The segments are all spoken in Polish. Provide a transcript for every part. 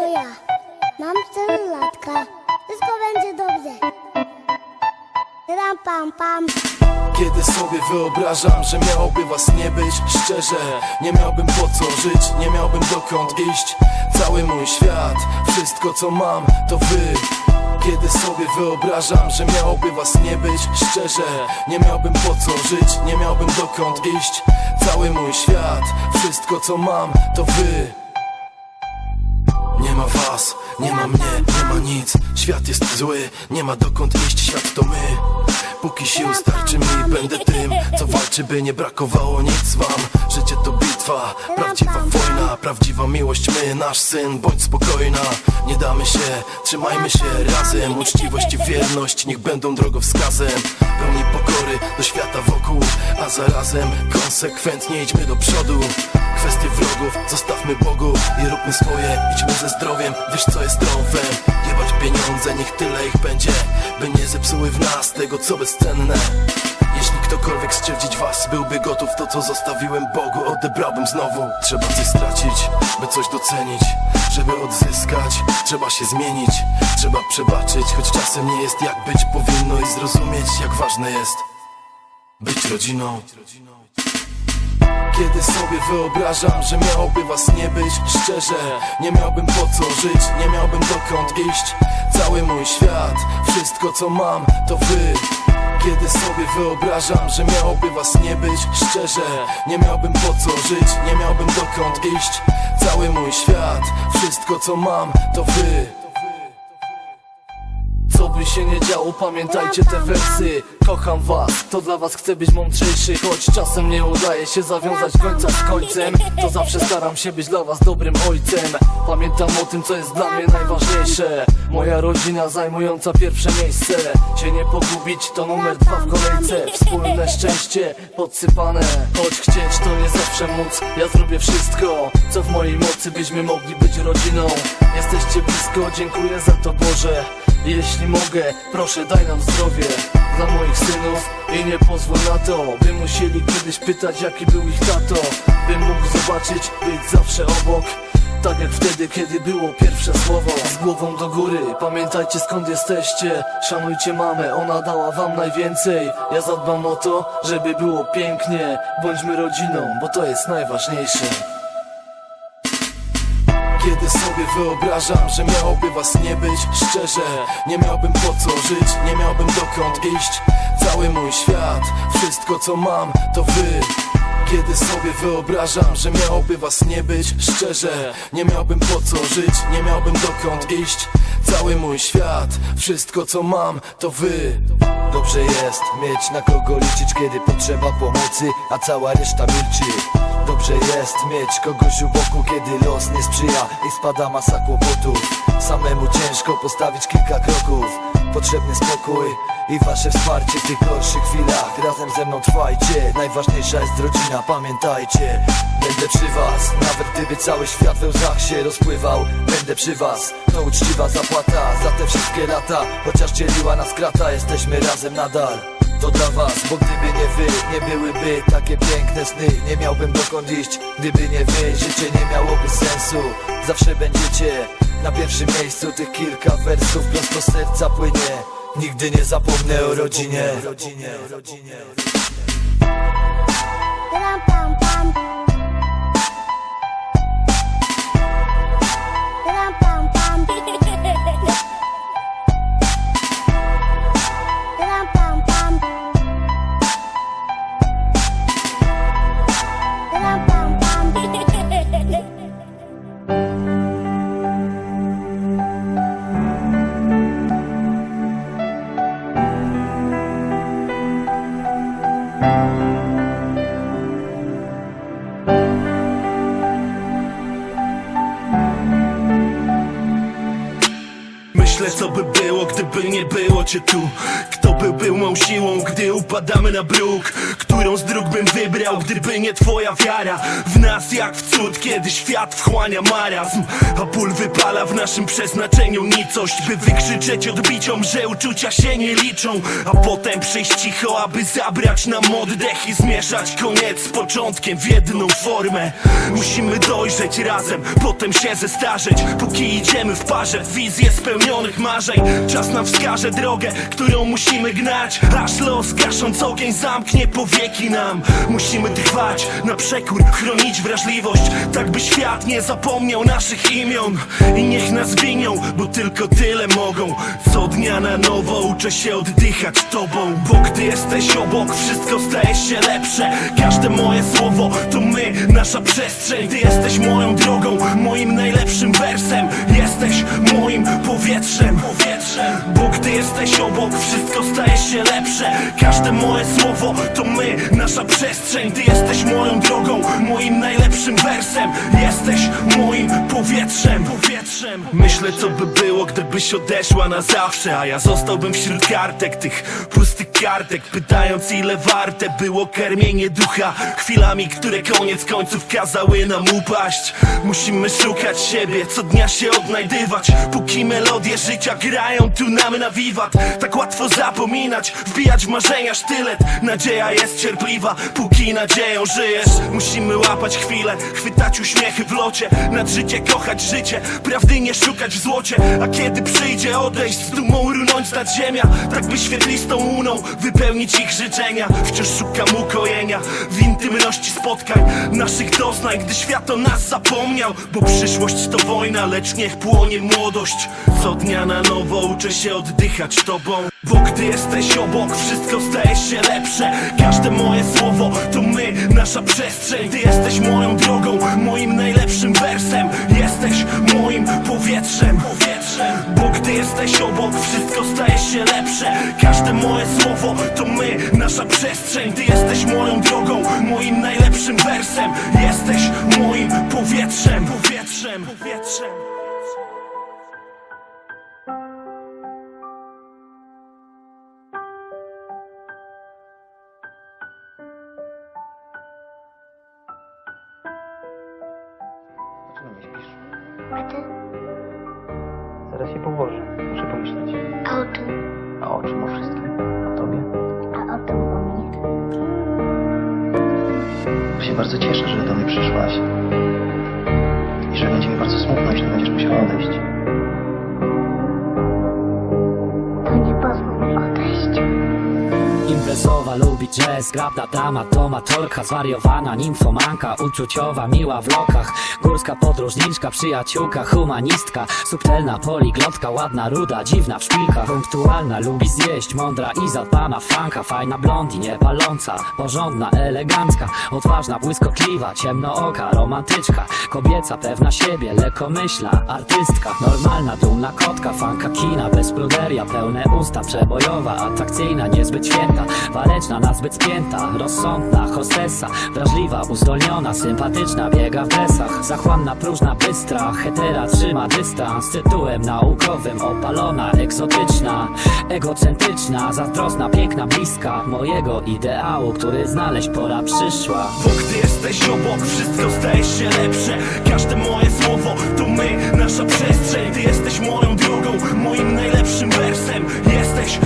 to ja. Mam 4 latka. Wszystko będzie dobrze. Ram pam pam. Kiedy sobie wyobrażam, że miałoby was nie być Szczerze, nie miałbym po co żyć, nie miałbym dokąd iść Cały mój świat, wszystko co mam, to wy Kiedy sobie wyobrażam, że miałoby was nie być Szczerze, nie miałbym po co żyć, nie miałbym dokąd iść Cały mój świat, wszystko co mam, to wy was, nie ma mnie, nie ma nic. Świat jest zły, nie ma dokąd iść, świat to my. Póki sił starczy mi, będę tym Co walczy, by nie brakowało nic wam. Życie to bitwa, prawdziwa wojna Prawdziwa miłość, my, nasz syn Bądź spokojna, nie damy się Trzymajmy się razem. Uczciwość i wierność, niech będą drogowskazem. Pełni do świata wokół A zarazem konsekwentnie idźmy do przodu. Kwestie wrogów zostawmy Bogu i róbmy swoje, idźmy ze zdrowiem, wiesz co jest trąfem Jebać pieniądze, niech tyle ich będzie, by nie zepsuły w nas tego co bezcenne Jeśli ktokolwiek skrzywdzić was byłby gotów, to co zostawiłem Bogu odebrałbym znowu. Trzeba coś stracić, by coś docenić, żeby odzyskać Trzeba się zmienić, trzeba przebaczyć, choć czasem nie jest jak być powinno i zrozumieć jak ważne jest być rodziną kiedy sobie wyobrażam, że miałoby was nie być Szczerze, nie miałbym po co żyć Nie miałbym dokąd iść. Cały mój świat, wszystko co mam to wy. Kiedy sobie wyobrażam, że miałoby was nie być Szczerze, nie miałbym po co żyć Nie miałbym dokąd iść. Cały mój świat, wszystko co mam to wy by się nie działo, pamiętajcie te wersy. Kocham was, to dla was chcę być mądrzejszy. Choć czasem nie udaje się zawiązać końca z końcem To zawsze staram się być dla was dobrym ojcem. Pamiętam o tym, co jest dla mnie najważniejsze. Moja rodzina zajmująca pierwsze miejsce. Się nie pogubić, to numer dwa w kolejce. Wspólne szczęście podsypane. Choć chcieć to nie zawsze móc. Ja zrobię wszystko, co w mojej mocy Byśmy mogli być rodziną. Jesteście blisko, dziękuję za to Boże jeśli mogę, proszę daj nam zdrowie Dla moich synów i nie pozwól na to By musieli kiedyś pytać jaki był ich tato Bym mógł zobaczyć, być zawsze obok. Tak jak wtedy, kiedy było pierwsze słowo Z głową do góry, pamiętajcie skąd jesteście Szanujcie mamę, ona dała wam najwięcej. Ja zadbam o to, żeby było pięknie Bądźmy rodziną, bo to jest najważniejsze Kiedy sobie wyobrażam, że miałoby was nie być. Szczerze, nie miałbym po co żyć Nie miałbym dokąd iść. Cały mój świat, wszystko co mam to wy. Kiedy sobie wyobrażam, że miałoby was nie być. Szczerze, nie miałbym po co żyć Nie miałbym dokąd iść. Cały mój świat, wszystko co mam to wy. Dobrze jest mieć na kogo liczyć, kiedy potrzeba pomocy, a cała reszta milczy. Dobrze jest mieć kogoś u boku, kiedy los nie sprzyja i spada masa kłopotów. Samemu ciężko postawić kilka kroków. Potrzebny spokój i wasze wsparcie w tych gorszych chwilach. Razem ze mną trwajcie, najważniejsza jest rodzina, pamiętajcie. Będę przy was, nawet gdyby cały świat we łzach się rozpływał. Będę przy was, to uczciwa zapłata za te wszystkie lata. Chociaż dzieliła nas krata, jesteśmy razem nadal. To dla was, bo gdyby nie wy, nie byłyby takie piękne sny. Nie miałbym dokąd iść, gdyby nie wy. Życie nie miałoby sensu, zawsze będziecie Na pierwszym miejscu. Tych kilka wersów prosto serca płynie. Nigdy nie zapomnę o rodzinie. Pam pam. Ram był mą siłą, gdy upadamy na bruk Którą z dróg bym wybrał, gdyby nie twoja wiara. W nas jak w cud, kiedy świat wchłania marazm A ból wypala w naszym przeznaczeniu nicość By wykrzyczeć odbiciom, że uczucia się nie liczą A potem przyjść cicho, aby zabrać nam oddech I zmieszać koniec z początkiem w jedną formę. Musimy dojrzeć razem, potem się zestarzeć Póki idziemy w parze. Wizję spełnionych marzeń Czas nam wskaże drogę, którą musimy gnać. Aż los gasząc ogień zamknie powieki nam. Musimy trwać na przekór, chronić wrażliwość Tak by świat nie zapomniał naszych imion. I niech nas winią, bo tylko tyle mogą. Co dnia na nowo uczę się oddychać tobą. Bo gdy jesteś obok, wszystko staje się lepsze. Każde moje słowo to my, nasza przestrzeń. Ty jesteś moją drogą, moim najlepszym wersem. Jesteś moim powietrzem, powietrzem. Bo gdy jesteś obok, wszystko staje się lepsze. Każde moje słowo to my, nasza przestrzeń. Ty jesteś moją drogą, moim najlepszym wersem. Jesteś moim powietrzem, powietrzem. Myślę co by było, gdybyś odeszła na zawsze. A ja zostałbym wśród kartek, tych pustych kartek. Pytając ile warte było karmienie ducha. Chwilami, które koniec końców kazały nam upaść. Musimy szukać siebie, co dnia się odnajdywać. Póki melodie życia grają tu nam na wiwat. Tak łatwo zapominać, wbijać w marzenia sztylet. Nadzieja jest cierpliwa, póki nadzieją żyjesz. Musimy łapać chwilę, chwytać uśmiechy w locie. Nad życie kochać życie, prawdy nie szukać w złocie. A kiedy przyjdzie odejść, z dumą runąć nad ziemia Tak by świetlistą łuną wypełnić ich życzenia. Wciąż szukam ukojenia w intymności spotkań Naszych doznań, gdy świat o nas zapomniał. Bo przyszłość to wojna, lecz niech płonie młodość. Co dnia na nowo uczę się oddychać tobą Bo gdy jesteś obok, wszystko staje się lepsze. Każde moje słowo to my, nasza przestrzeń. Ty jesteś moją drogą, moim najlepszym wersem. Jesteś moim powietrzem, Bo gdy jesteś obok, wszystko staje się lepsze. Każde moje słowo to my, nasza przestrzeń. Ty jesteś moją drogą, moim najlepszym wersem. Jesteś moim powietrzem, powietrzem, powietrzem Zaraz się położę. Muszę pomyśleć. A o czym? A o czym? O wszystkim. O tobie. A o tym o mnie? Ja się bardzo cieszę, że do mnie przyszłaś. I że będzie mi bardzo smutno, jeśli będziesz musiała odejść. Imprezowa lubi jazz, grabna dama, tomatorka Zwariowana nimfomanka, uczuciowa, miła w lokach. Górska podróżniczka, przyjaciółka, humanistka Subtelna poliglotka, ładna, ruda, dziwna w szpilkach. Punktualna, lubi zjeść, mądra i zadbana Franka, fajna blondi, nie paląca Porządna, elegancka, odważna, błyskotliwa Ciemnooka, romantyczka. Kobieca, pewna siebie, lekkomyślna Artystka, normalna, dumna kotka Fanka kina, bezpluderia, pełne usta Przebojowa, atrakcyjna, niezbyt święta Waleczna, nazbyt spięta, rozsądna Hostessa, wrażliwa, uzdolniona Sympatyczna, biega w dresach. Zachłanna, próżna, bystra Hetera, trzyma dystans. Tytułem naukowym, opalona Egzotyczna, egocentryczna Zazdrosna, piękna, bliska. Mojego ideału, który znaleźć pora przyszła. Bo gdy jesteś obok, wszystko staje się lepsze. Każde moje słowo to my, nasza przestrzeń. Ty jesteś moją drogą, moim najlepszym wersem. Jesteś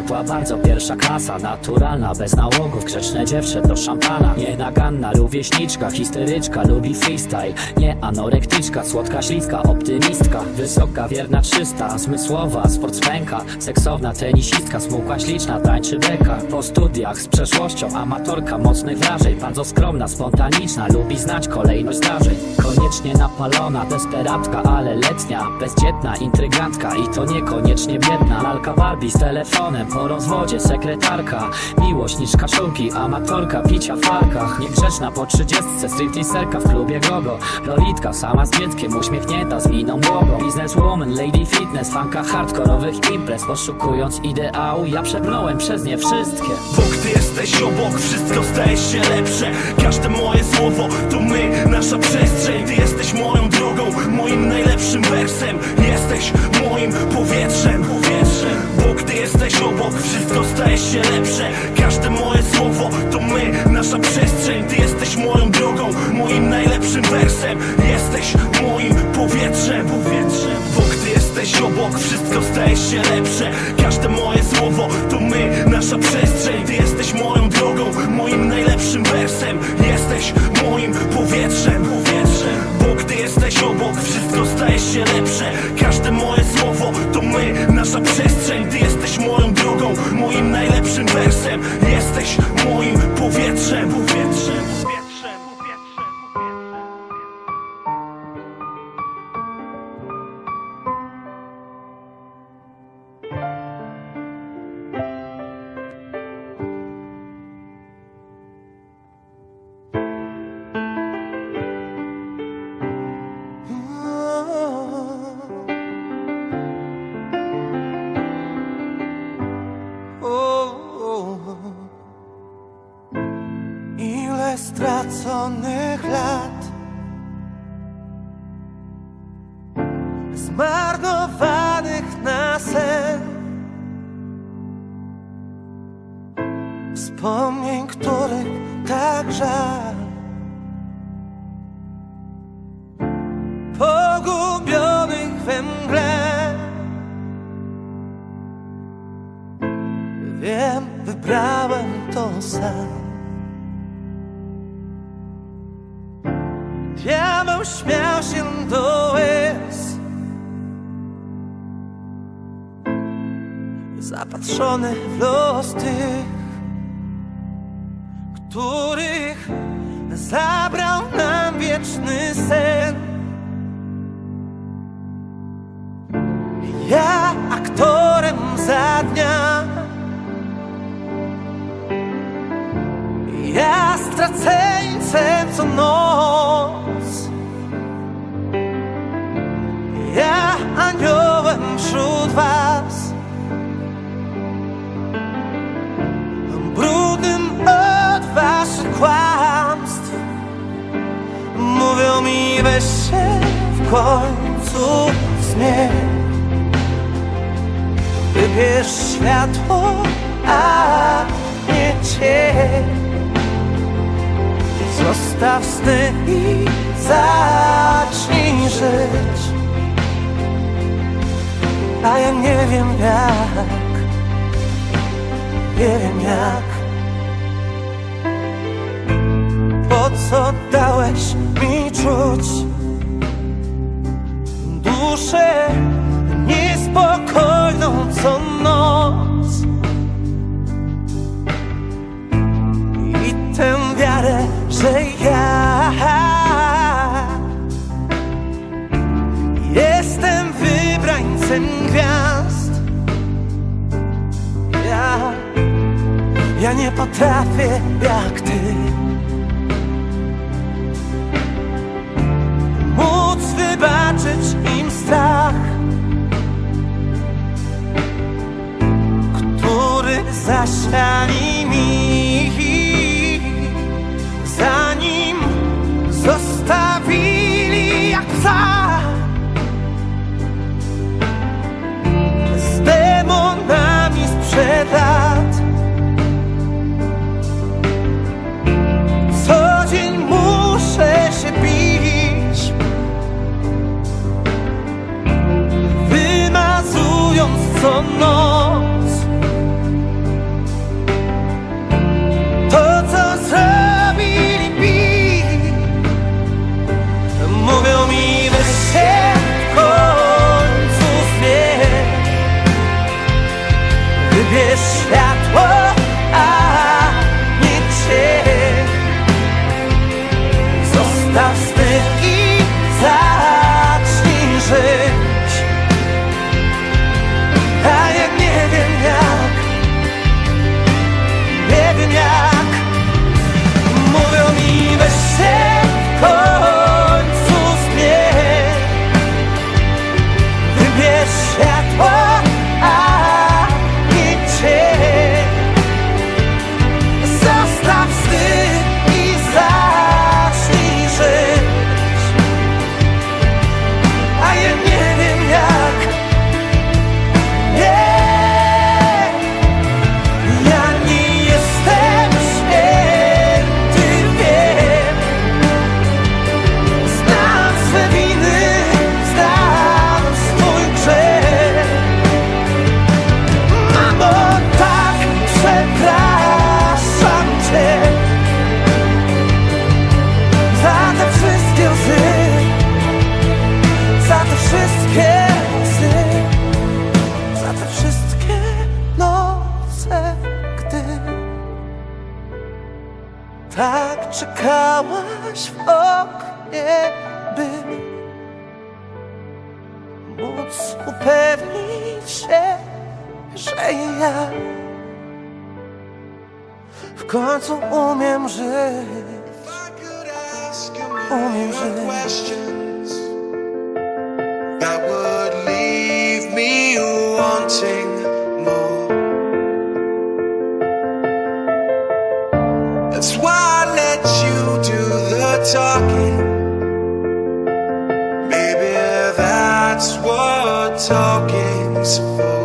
ciepła, bardzo pierwsza klasa Naturalna, bez nałogów, grzeczne dziewczę do szampana. Nienaganna, rówieśniczka, histeryczka, lubi freestyle. Nie anorektyczka, słodka, śliska, optymistka. Wysoka, wierna, czysta, zmysłowa, sportsmenka. Seksowna, tenisistka, smukła, śliczna, tańczy beka. Po studiach z przeszłością, amatorka mocnych wrażeń. Bardzo skromna, spontaniczna, lubi znać kolejność zdarzeń. Koniecznie napalona, desperatka, ale letnia. Bezdzietna, intrygantka i to niekoniecznie biedna. Lalka Barbie z telefonem, po rozwodzie sekretarka. Miłość niż kaszulki, amatorka, picia w parkach Niegrzeczna po trzydziestce, stripteaserka w klubie gogo. Lolitka sama z dzieckiem, uśmiechnięta z miną błogą Bizneswoman, lady fitness, fanka hardkorowych imprez. Poszukując ideału, ja przebrnąłem przez nie wszystkie. Bo gdy jesteś obok, wszystko staje się lepsze. Każde moje słowo to my, nasza przestrzeń. Ty jesteś moją drogą, moim najlepszym wersem. Jesteś moim powietrzem Bo gdy jesteś obok, wszystko staje się lepsze. Każde moje słowo to my, nasza przestrzeń. Ty jesteś moją drogą, moim najlepszym wersem. Jesteś moim powietrzem, powietrzem. Bo gdy jesteś obok, wszystko staje się lepsze. Każde moje słowo to my, nasza przestrzeń. Ty jesteś moją drogą, moim najlepszym wersem. Jesteś moim powietrzem, powietrzem. Bo gdy jesteś obok, wszystko staje się lepsze Wiem, wybrałem to sam. Diabeł śmiał się do łez. Zapatrzony w los tych Których zabrał nam wieczny sen Ja straceńcem co noc. Ja aniołem wśród was. Brudnym od waszych kłamstw. Mówią mi weź się w końcu zmień. Wybierz światło, a nie cień Zostaw sny i zacznij żyć. A ja nie wiem jak. Nie wiem jak. Po co dałeś mi czuć Duszę niespokojną co noc Jestem wybrańcem gwiazd. Ja, ja nie potrafię jak ty Móc wybaczyć im strach Który zasiali no. Mnie, by móc upewnić się, że ja w końcu umiem żyć. Umiem żyć. more. That's why let you do the talking. Maybe that's what talking's for.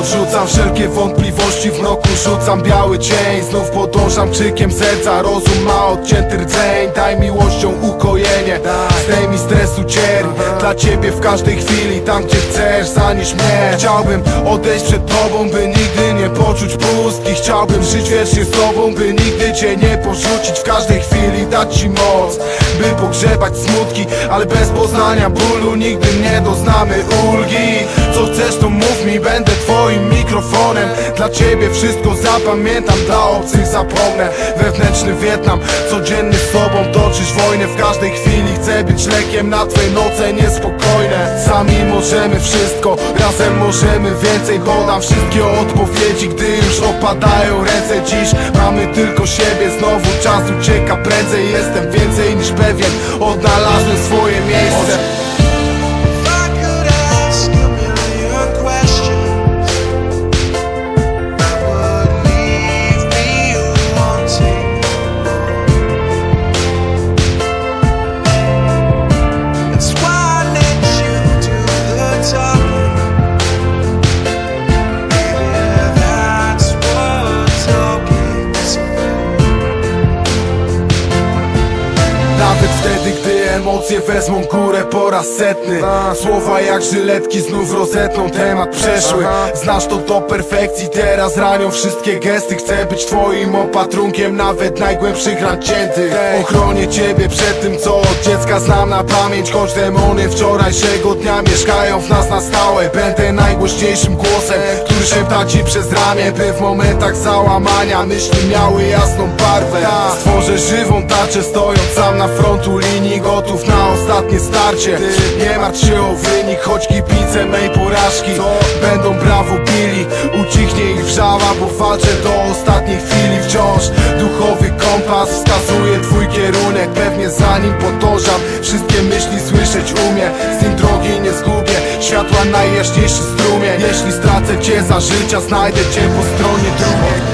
Odrzucam wszelkie wątpliwości, w mroku rzucam biały cień. Znów podążam krzykiem serca, rozum ma odcięty rdzeń. Daj miłością ukojenie, zdejmij stresu cier Dla ciebie w każdej chwili, tam gdzie chcesz, zanieś mnie. Chciałbym odejść przed tobą, by nigdy nie poczuć pustki. Chciałbym żyć wiecznie z tobą, by nigdy cię nie porzucić. W każdej chwili dać ci moc, by pogrzebać smutki. Ale bez poznania bólu nigdy nie doznamy ulgi. Co chcesz to mów mi, będę mikrofonem. Dla ciebie wszystko zapamiętam, dla obcych zapomnę. Wewnętrzny Wietnam, codziennie z sobą toczysz wojnę. W każdej chwili chcę być lekiem na twoje noce niespokojne. Sami możemy wszystko, razem możemy więcej. Podam wszystkie odpowiedzi, gdy już opadają ręce. Dziś mamy tylko siebie, znowu czas ucieka prędzej. Jestem więcej niż pewien, odnalazłem swoje miejsce wezmą górę setny. Słowa jak żyletki znów rozetną temat przeszły. Znasz to do perfekcji, teraz ranią wszystkie gesty. Chcę być twoim opatrunkiem, nawet najgłębszych ran ciętych. Ochronię ciebie przed tym, co od dziecka znam na pamięć. Choć demony wczorajszego dnia mieszkają w nas na stałe. Będę najgłośniejszym głosem, który szepta ci przez ramię By w momentach załamania myśli miały jasną barwę. Stworzę żywą tarczę, stojąc sam na frontu linii Gotów na ostatnie starcie Nie martw się o wynik, choć kibice mej porażki. Będą brawo bili, ucichnie ich wrzawa Bo walczę do ostatniej chwili wciąż. Duchowy kompas wskazuje twój kierunek Pewnie za nim podążam, wszystkie myśli słyszeć umie Z nim drogi nie zgubię, światła najjaśniejszy strumień Jeśli stracę cię za życia, znajdę cię po stronie drugiej